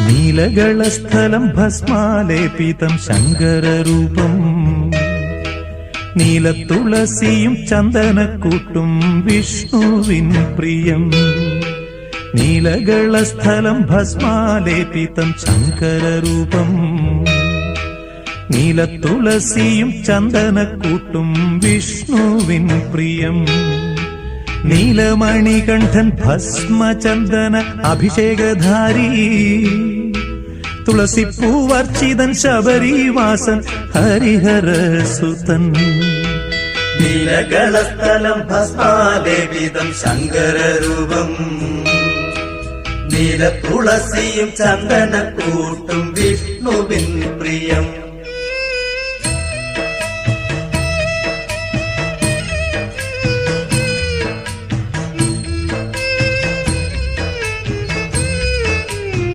നീലകളസ്ഥലം ഭസ്മാലേപിതം ശങ്കരൂപം നീലത്തുളസിയും ചന്ദനക്കൂട്ടും വിഷ്ണുവിൻ പ്രിയം. നീലകളസ്ഥലം ഭസ്മാലേപിതം ശങ്കരൂപം നീലത്തുളസിയും ചന്ദനക്കൂട്ടും വിഷ്ണുവിൻ പ്രിയം. നീലമണികണ്ഠൻ ഭസ്മചന്ദന അഭിഷേകധാരി. തുളസിപ്പൂവർച്ചിതൻ ശബരിവാസൻ ഹരിഹര ഹരിഹരസുതൻ നീലകളസ്ഥലം ഭസ്മാലേപിതം ശങ്കരരൂപം. നീലത്തുളസിയും ചന്ദനക്കൂട്ടും വിഷ്ണുവിൻ പ്രിയം.